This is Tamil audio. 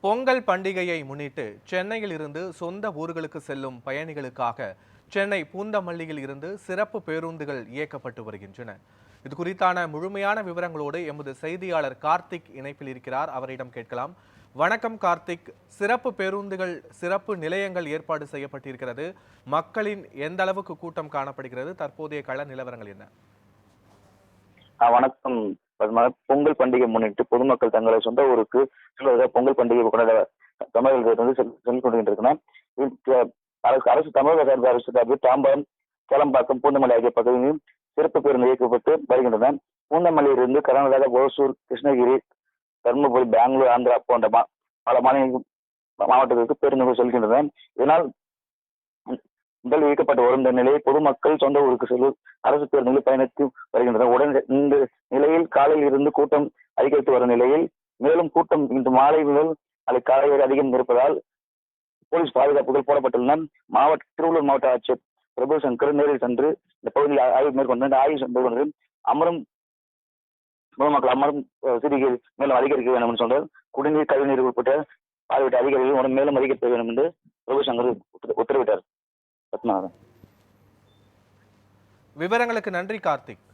பொங்கல் பண்டிகையை முன்னிட்டு சென்னையில் இருந்து சொந்த ஊர்களுக்கு செல்லும் பயணிகளுக்காக சென்னை பூந்தமல்லியில் இருந்து சிறப்பு பேருந்துகள் இயக்கப்பட்டு வருகின்றன. இது குறித்தான முழுமையான விவரங்களோடு எமது செய்தியாளர் கார்த்திக் இணைப்பில் இருக்கிறார். அவரிடம் கேட்கலாம். வணக்கம் கார்த்திக். சிறப்பு பேருந்துகள் சிறப்பு நிலையங்கள் ஏற்பாடு செய்யப்பட்டிருக்கிறது. மக்களின் எந்த அளவுக்கு கூட்டம் காணப்படுகிறது? தற்போதைய கள நிலவரங்கள் என்ன? வணக்கம். அதனால பொங்கல் பண்டிகை முன்னிட்டு பொதுமக்கள் தங்களை சொந்த ஊருக்கு செல்வதாக பொங்கல் பண்டிகை கொண்டாட தமிழர்கள் வந்து செல் சென்று அரசு அரசு தமிழக சார்பு அரசு சார்பில் தாம்பரம் கேளம்பாக்கம் பூந்தமல்லி ஆகிய பகுதிகளில் சிறப்பு பேருந்து இயக்கப்பட்டு வருகின்றன. பூந்தமல்லியிலிருந்து கர்நாடகா ஓசூர் கிருஷ்ணகிரி தருமபுரி பெங்களூர் ஆந்திரா போன்ற மா- பல மாநில மாவட்டங்களுக்கு பேருந்துகள் செல்கின்றன. இதனால் முதல் விதிக்கப்பட்டு வரும் இந்த நிலையை பொதுமக்கள் சொந்த ஊருக்கு செல்லும் அரசு பேருந்துகளில் பயணித்து வருகின்றனர். உடன் இந்த நிலையில் காலையில் இருந்து கூட்டம் அதிகரித்து வரும் நிலையில் மேலும் கூட்டம் இன்று மாலை முதல் நாளை காலை வரை அதிகம் இருப்பதால் போலீஸ் பாதுகாப்புகள் போடப்பட்டுள்ளன. மாவட்ட திருவள்ளூர் மாவட்ட ஆட்சியர் பிரபு சங்கர் நேரில் சென்று இந்த பகுதியில் ஆய்வு மேற்கொண்டு ஆய்வு மேற்கொண்டு அமரும் பொதுமக்கள் அமரும் சிறிகள் மேலும் அதிகரிக்க வேண்டும் என்று சொன்னார். குடிநீர் கழிவுநீர் உட்பட்ட பார்வையிட்ட அதிகாரிகள் உடன் மேலும் அதிகரிக்க வேண்டும் என்று பிரபு சங்கர் விவரங்களுக்கு நன்றி கார்த்திக்.